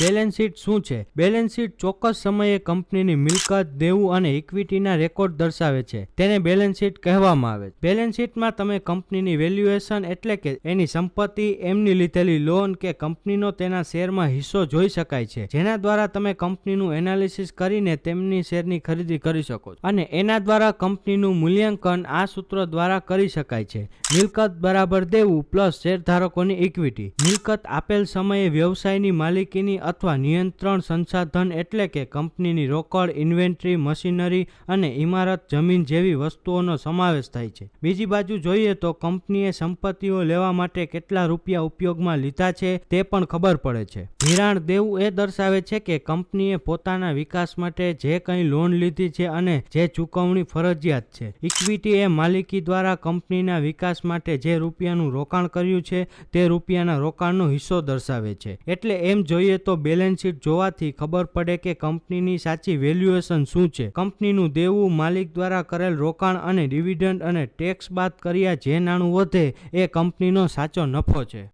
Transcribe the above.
Balance sheet શું છે? Balance sheet ચોક્કસ સમયે કંપનીની મિલકત, દેવું અને ઇક્વિટીના રેકોર્ડ દર્શાવે છે. તેને બેલેન્સ શીટ કહેવામાં આવે છે. બેલેન્સ શીટમાં તમે કંપનીની વેલ્યુએશન એટલે કે એની સંપત્તિ, એમની લીધેલી લોન કે કંપનીનો તેના શેરમાં હિસ્સો જોઈ શકાય છે. જેના દ્વારા તમે કંપનીનું એનાલિસિસ કરીને તેમની શેરની ખરીદી કરી શકો છો. અને એના દ્વારા કંપનીનું મૂલ્યાંકન આ સૂત્ર દ્વારા કરી શકાય છે. મિલકત બરાબર દેવું પ્લસ શેરધારકોની ઇક્વિટી મિલકત આપેલ સમયે વ્યવસાયની માલિકીની અથવા નિયંત્રણ સંસાધન એટલે કે કંપનીની રોકડ, ઇન્વેન્ટરી, મશીનરી અને ઇમારત, જમીન જેવી વસ્તુઓનો સમાવેશ થાય છે. બીજી બાજુ જોઈએ તો કંપનીએ સંપત્તિઓ લેવા માટે કેટલા રૂપિયા ઉપયોગમાં લીધા છે તે પણ ખબર પડે છે. ધિરાણ દેવું એ દર્શાવે છે કે કંપનીએ પોતાના વિકાસ માટે જે કંઈ લોન લીધી છે અને જે ચૂકવણી ફરજિયાત છે. ઇક્વિટી એ માલિકી દ્વારા કંપનીના વિકાસ માટે જે રૂપિયાનું રોકાણ કર્યું છે તે રૂપિયાના રોકાણનો હિસ્સો દર્શાવે છે. એટલે એમ જોઈએ તો બેલેન્સ શીટ જોવાથી ખબર પડે કે કંપનીની સાચી વેલ્યુએશન શું છે. કંપનીનું દેવું માલિક દ્વારા કરેલ રોકાણ અને ડિવિડન્ડ અને ટેક્સ બાદ કર્યા જે નાણું વધે એ કંપનીનો સાચો નફો છે.